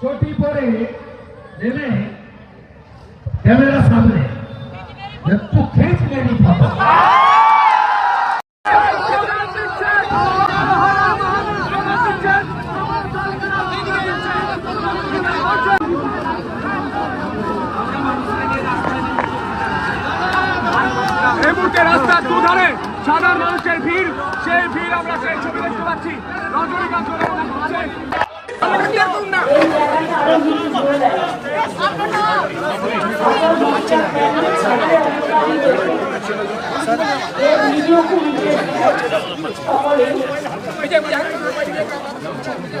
চটি পরে নেমে ক্যামেরা সামনে মেরি ফটো এই মুহূর্তে রাস্তার দুধারে সাধারণ মানুষের ভিড়, সেই ভিড় আমরা সেই ছবি দেখতে পাচ্ছি। রজনীকান্ত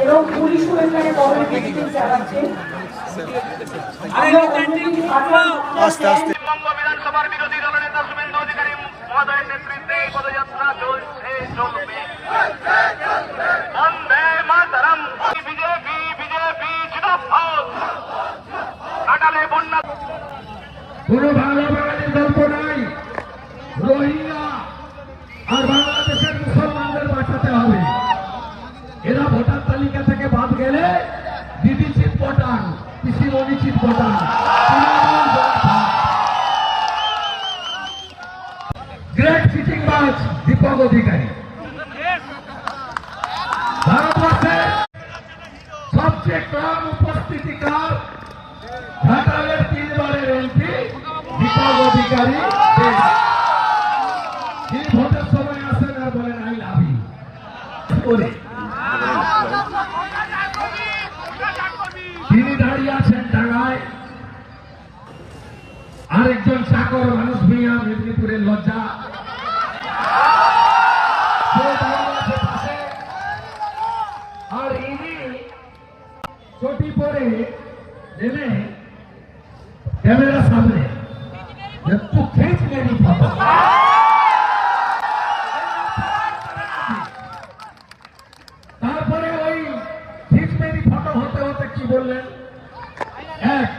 এবং পুলিশও এখানে বিরোধী দলনেতা শুভেন্দু অধিকারী মহোদয়ের নেতৃত্বে এই কোনো বাংলা বাঙালির গল্প নাই। রোহিঙ্গা আর বাংলাদেশের মুসলমানদের বাঁচাতে হবে। এরা ভোটার তালিকা থেকে বাদ গেলে দিদি চিট পটান পিসি মনি চিট পটান গ্রেট চিটিং বাজ, দীপক অধিকারী ভারতবর্ষের সবচেয়ে কম উপস্থিতিকার ঘাটালের তিনবারের এমপি দীপক অধিকারী দেশ। করে তিনি দাঁড়িয়ে আছেন ডাঙায়। আরেকজন চাকর মানুষ মেদিনীপুরের লজ্জা। আর ইনি চটি পরে নেমে ক্যামেরা সামনে একটু খেঁচ মেরি ফটো তারপরে ওই খিচ মেরি ফটো হতে হতে কি বললেন এক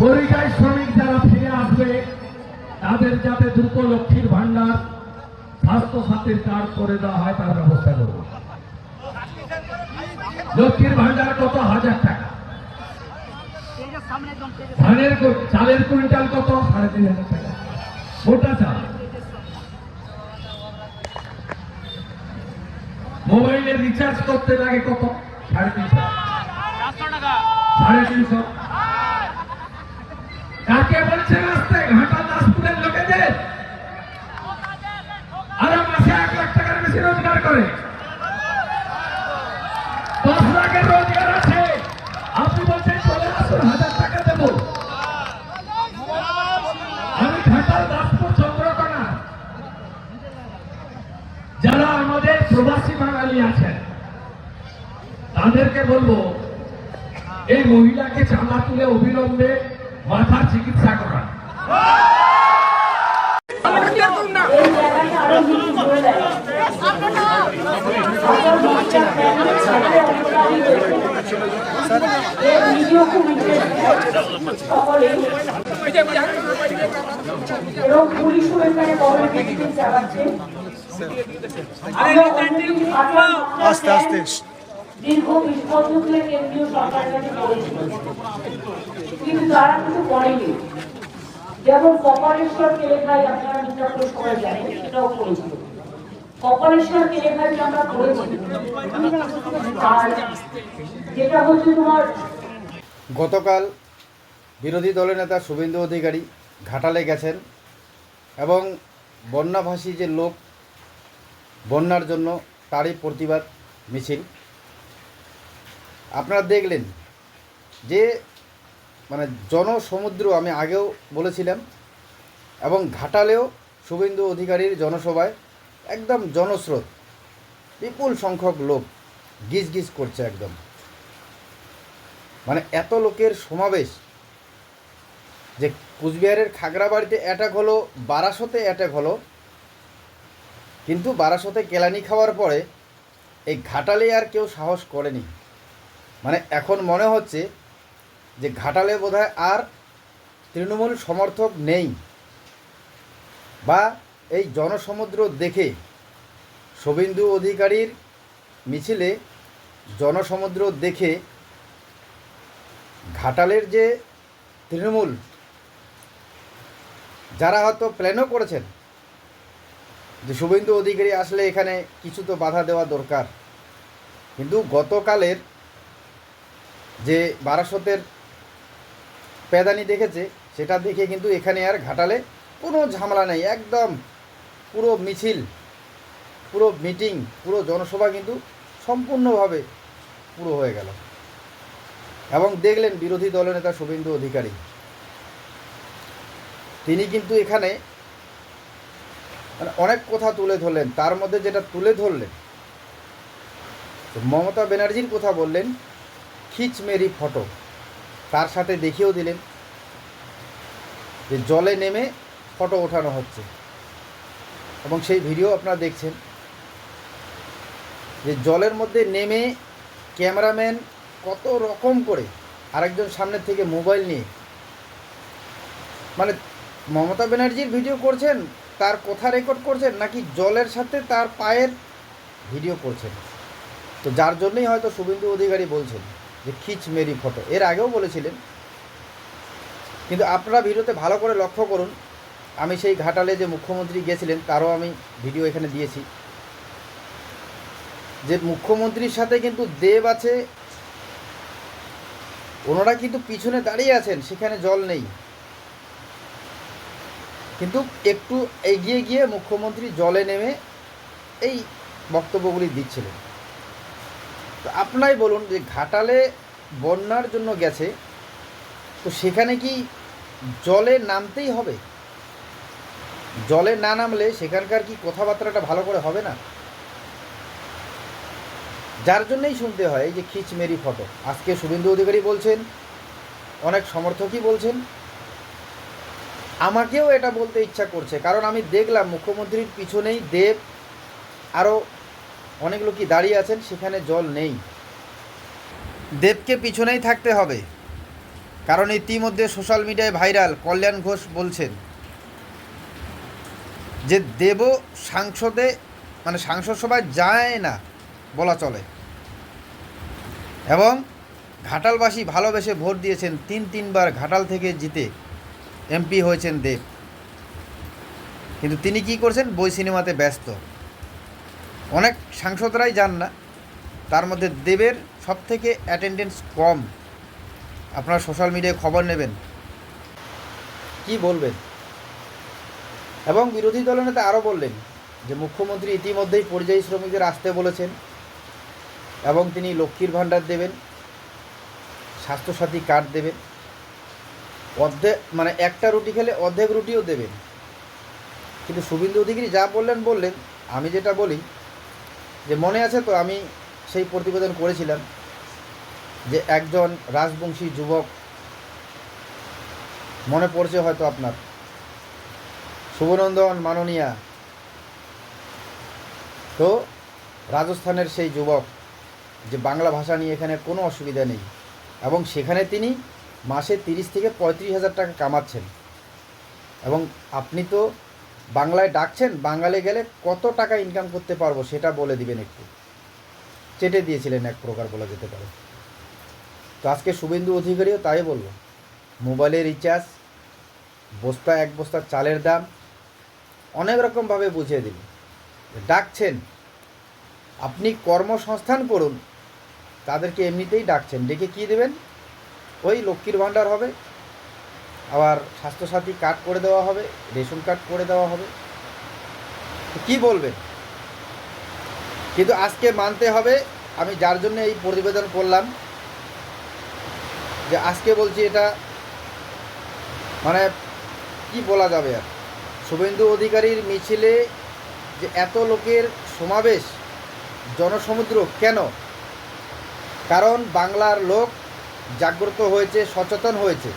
পরিযায়ী শ্রমিক যারা ফিরে আসবে তাদের যাতে দ্রুত লক্ষ্মীর ভান্ডার স্বাস্থ্য সাথীর কার্ড করে দেওয়া হয়, তার ব্যবস্থা করব। লক্ষ্মীর ভান্ডার কত? হাজার টাকা। ধানের চালের কুইন্টাল কত? সাড়ে তিন হাজার টাকা। মোটা চাল। মোবাইলে রিচার্জ করতে লাগে কত? সাড়ে তিনশো। সাড়ে তিনশো কাকে বলছে রাস্তায় ঘাটা দাসপুরের লোকেদের আরে মাসে এক লাখ টাকার বেশি রোজগার করে দশ লাখের রোজগার আছে আপনি বলছেন চলে আসুন হাজার টাকা দেবো আমি ঘাটাল দাসপুর চন্দ্রকোনা যারা আমাদের প্রবাসী বাঙালি আছেন তাদেরকে বলব এই মহিলাকে চাঁদা তুলে অবিলম্বে মাথার চিকিৎসা করা এবং পুলিশও এখানে বড় চালাচ্ছে। আস্তে আস্তে। দীর্ঘ কেন্দ্রীয় কাছে কিন্তু তারা যেমন আপনারা নিতান্ত সবাই জানেন, সেটাও আমরা যেটা হচ্ছে তোমার গতকাল বিরোধী দলের নেতা শুভেন্দু অধিকারী ঘাটালে গেছেন এবং বন্যাভাসী যে লোক, বন্যার জন্য তারই প্রতিবাদ মিছিল আপনারা দেখলেন যে মানে জনসমুদ্র, আমি আগেও বলেছিলাম, এবং ঘাটালেও শুভেন্দু অধিকারীর জনসভায় একদম জনস্রোত, বিপুল সংখ্যক লোক গিজ গিজ করছে একদম। মানে এত লোকের সমাবেশ যে কুচবিহারের খাগড়াবাড়িতে অ্যাটাক হলো, বারাসতে অ্যাটাক হলো, কিন্তু বারাসতে কেলানি খাওয়ার পরে এই ঘাটালে আর কেউ সাহস করেনি। মানে এখন মনে হচ্ছে যে ঘাটালে বোধহয় আর তৃণমূল সমর্থক নেই। বা এই জনসমুদ্র দেখে শুভেন্দু অধিকারীর মিছিলে জনসমুদ্র দেখে ঘাটালের যে তৃণমূল, যারা হয়তো প্ল্যানও করেছেন যে শুভেন্দু অধিকারী আসলে এখানে কিছু তো বাধা দেওয়া দরকার। কিন্তু গতকালের যে বারাসতের প্যাদানি দেখেছে, সেটা দেখে কিন্তু এখানে আর ঘাটালে কোনো ঝামেলা নেই। একদম পুরো মিছিল, পুরো মিটিং, পুরো জনসভা কিন্তু সম্পূর্ণভাবে পুরো হয়ে গেল। এবং দেখলেন বিরোধী দলনেতা শুভেন্দু অধিকারী। তিনি কিন্তু এখানে মানে অনেক কথা তুলে ধরলেন। তার মধ্যে যেটা তুলে ধরলেন, মমতা ব্যানার্জির কথা বললেন খিচ মেরি ফটো। তার সাথে দেখিয়েও দিলেন যে জলে নেমে ফটো ওঠানো হচ্ছে। এবং সেই ভিডিও আপনারা দেখছেন যে জলের মধ্যে নেমে ক্যামেরাম্যান কত রকম করে আরেকজন সামনের থেকে মোবাইল নিয়ে মানে মমতা ব্যানার্জির ভিডিও করছেন, তার কথা রেকর্ড করছেন, নাকি জলের সাথে তার পায়ের ভিডিও করছেন? তো যার জন্যই হয়তো শুভেন্দু অধিকারী বলছেন। যে খিচ মেরি ফটো। এর আগেও বলেছিলেন। কিন্তু আপনারা ভিডিওতে ভালো করে লক্ষ্য করুন, আমি সেই ঘাটালে যে মুখ্যমন্ত্রী গেছিলেন, তারও আমি ভিডিও এখানে দিয়েছি। যে মুখ্যমন্ত্রীর সাথে কিন্তু দেব আছে, ওনারা কিন্তু পিছনে দাঁড়িয়ে আছেন, সেখানে জল নেই। কিন্তু একটু এগিয়ে গিয়ে মুখ্যমন্ত্রী জলে নেমে এই বক্তব্যগুলি দিচ্ছিলেন। তো আপনারাই বলুন যে ঘাটালে বন্যার জন্য গেছে, তো সেখানে কি জলে নামতেই হবে? জলে না নামলে সেখানকার কি কথাবার্তাটা ভালো করে হবে না? যার জন্যই শুনতে হয় যে খিচ মেরি ফটো। আজকে শুভেন্দু অধিকারী বলছেন, অনেক সমর্থকই বলছেন। আমাকেও এটা বলতে ইচ্ছা করছে, কারণ আমি দেখলাম মুখ্যমন্ত্রীর পিছনেই দেব আরও অনেক লোকই দাঁড়িয়ে আছেন, সেখানে জল নেই। দেবকে পিছনেই থাকতে হবে। কারণ ইতিমধ্যে সোশ্যাল মিডিয়ায় ভাইরাল কল্যাণ ঘোষ বলছেন যে দেব সাংসদে মানে সাংসদ সভায় যায় না বলা চলে। এবং ঘাটালবাসী ভালোবেসে ভোট দিয়েছেন, তিন তিনবার ঘাটাল থেকে জিতে এমপি হয়েছেন দেব। কিন্তু তিনি কি করছেন? বই সিনেমাতে ব্যস্ত। অনেক সাংসদরাই যান না। তার মধ্যে দেবের সব থেকে অ্যাটেন্ডেন্স কম। আপনারা সোশ্যাল মিডিয়ায় খবর নেবেন। কি বলবেন? এবং বিরোধী দলনেতা আরও বললেন যে, মুখ্যমন্ত্রী ইতিমধ্যেই পরিযায়ী শ্রমিকদের আসতে বলেছেন এবং তিনি লক্ষ্মীর ভাণ্ডার দেবেন, স্বাস্থ্যসাথী কার্ড দেবেন, অর্ধেক মানে একটা রুটি খেলে অর্ধেক রুটিও দেবেন। কিন্তু শুভেন্দু অধিকারী যা বললেন বললেন। আমি যেটা বলি যে মনে আছে তো, আমি সেই প্রতিবেদন করেছিলাম যে একজন রাজবংশী যুবক, মনে পড়ছে হয়তো আপনার, শুভনন্দন মাননীয়া, তো রাজস্থানের সেই যুবক যে বাংলা ভাষা নিয়ে এখানে কোনো অসুবিধা নেই এবং সেখানে তিনি মাসে তিরিশ থেকে পঁয়ত্রিশ হাজার টাকা কামাচ্ছেন। এবং আপনি তো বাংলায় ডাকছেন, বাঙালি গেলে কত টাকা ইনকাম করতে পারব সেটা বলে দিবেন একটু। চেটে দিয়েছিলেন এক প্রকার বলা যেতে পারে। তো আজকে শুভেন্দু অধিকারীও তাই বলল মোবাইলের রিচার্জ বস্তা এক বস্তা চালের দাম, অনেক রকমভাবে বুঝিয়ে দিল ডাকছেন, আপনি কর্মসংস্থান করুন, তাদেরকে এমনিতেই ডাকছেন, ডেকে কী দেবেন? ওই লক্ষ্মীর ভাণ্ডার হবে আবার স্বাস্থ্যসাথী কার্ড করে দেওয়া হবে, রেশন কার্ড করে দেওয়া হবে। কী বলবেন কিন্তু আজকে মানতে হবে, আমি যার জন্য এই প্রতিবেদন করলাম, যে আজকে বলছি এটা মানে কি বলা যাবে আর? শুভেন্দু অধিকারীর মিছিলে যে এত লোকের সমাবেশ, জনসমুদ্র কেন? কারণ বাংলার লোক জাগ্রত হয়েছে, সচেতন হয়েছে।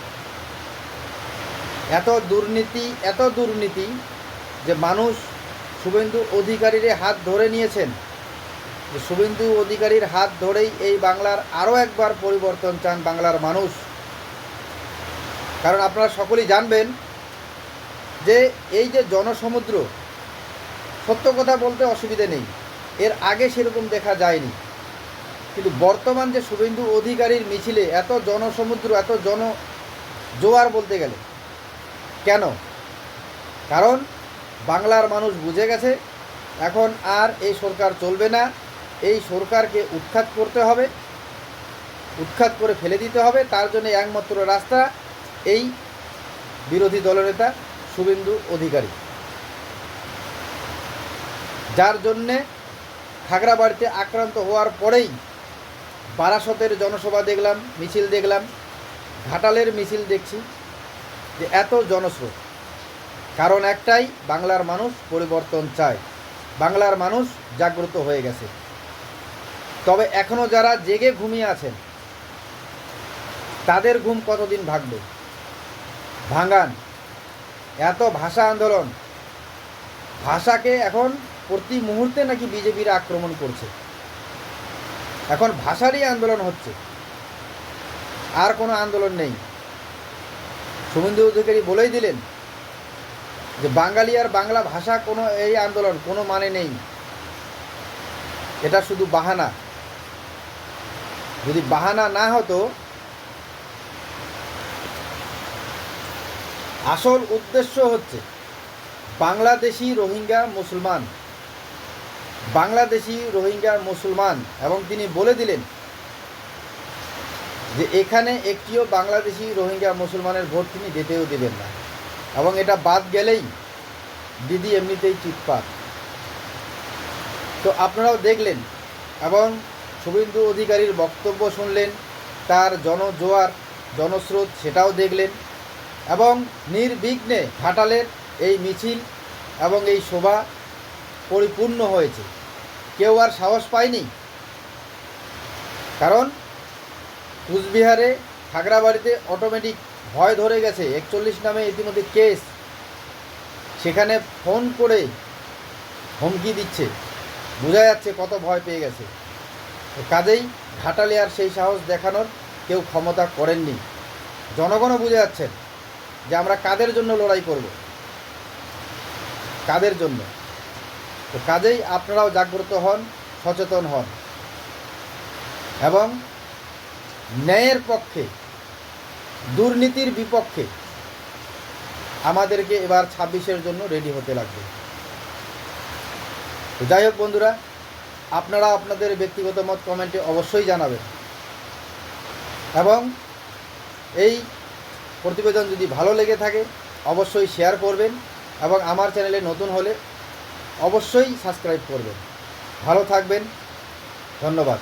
এত দুর্নীতি এত দুর্নীতি যে মানুষ শুভেন্দু অধিকারীর হাত ধরে নিয়েছেন। যে শুভেন্দু অধিকারীর হাত ধরেই এই বাংলার আরও একবার পরিবর্তন চান বাংলার মানুষ। কারণ আপনারা সকলেই জানবেন যে এই যে জনসমুদ্র, সত্য কথা বলতে অসুবিধে নেই। এর আগে সেরকম দেখা যায়নি। কিন্তু বর্তমান যে শুভেন্দু অধিকারীর মিছিলে এত জনসমুদ্র, এত জন জোয়ার বলতে গেলে কেন? কারণ বাংলার মানুষ বুঝে গেছে, এখন আর এই সরকার চলবে না, এই সরকারকে উৎখাত করতে হবে, উৎখাত করে ফেলে দিতে হবে, তার জন্য একমাত্র রাস্তা এই বিরোধী দলনেতা শুভেন্দু অধিকারী। যার জন্যে খাগড়াবাড়িতে আক্রান্ত হওয়ার পরেই বারাসতের জনসভা দেখলাম, মিছিল দেখলাম, ঘাটালের মিছিল দেখছি। যে এত জনস্রোত। কারণ একটাই, বাংলার মানুষ পরিবর্তন চায়। বাংলার মানুষ জাগ্রত হয়ে গেছে। তবে এখনও যারা জেগে ঘুমিয়ে আছেন, তাদের ঘুম কতদিন ভাগবে? ভাঙান। এত ভাষা আন্দোলন। ভাষাকে এখন প্রতি মুহূর্তে নাকি বিজেপির আক্রমণ করছে। এখন ভাষারই আন্দোলন হচ্ছে। আর কোনো আন্দোলন নেই। শুভেন্দু অধিকারী বলেই দিলেন যে বাঙালি আর বাংলা ভাষা কোনো এই আন্দোলন, কোনো মানে নেই। এটা শুধু বাহানা। যদি বাহানা না হতো, আসল উদ্দেশ্য হচ্ছে বাংলাদেশি রোহিঙ্গা মুসলমান। বাংলাদেশি রোহিঙ্গা মুসলমান, এবং তিনি বলে দিলেন যে এখানে একটিও বাংলাদেশি রোহিঙ্গা মুসলমানের ভোট তিনি দিতেও দেবেন না। এবং এটা বাদ গেলেই দিদি এমনিতেই চিৎপাত। তো আপনারাও দেখলেন এবং শুভেন্দু অধিকারীর বক্তব্য শুনলেন, তার জনজোয়ার, জনস্রোত সেটাও দেখলেন এবং নির্বিঘ্নে ঘাটালের এই মিছিল এবং এই শোভা পরিপূর্ণ হয়েছে। কেউ আর সাহস পায়নি। কারণ কুচবিহারে খাগড়াবাড়িতে অটোমেটিক ভয় ধরে গেছে। একচল্লিশ নামে ইতিমধ্যে কেস সেখানে ফোন করে হুমকি দিচ্ছে। বোঝা যাচ্ছে কত ভয় পেয়ে গেছে। কাজেই ঘাটালে আর সেই সাহস দেখানোর কেউ ক্ষমতা করেননি। জনগণও বুঝে যাচ্ছেন যে আমরা কাদের জন্য লড়াই করব। কাদের জন্য? তো কাজেই আপনারাও জাগ্রত হন, সচেতন হন। এবং ন্যায়ের পক্ষে, দুর্নীতির বিপক্ষে আমাদেরকে এবার ছাব্বিশের জন্য রেডি হতে লাগবে। যাই হোক বন্ধুরা, আপনারা আপনাদের ব্যক্তিগত মত কমেন্টে অবশ্যই জানাবেন। এবং এই প্রতিবেদন যদি ভালো লেগে থাকে, অবশ্যই শেয়ার করবেন এবং আমার চ্যানেলে নতুন হলে অবশ্যই সাবস্ক্রাইব করবেন। ভালো থাকবেন, ধন্যবাদ।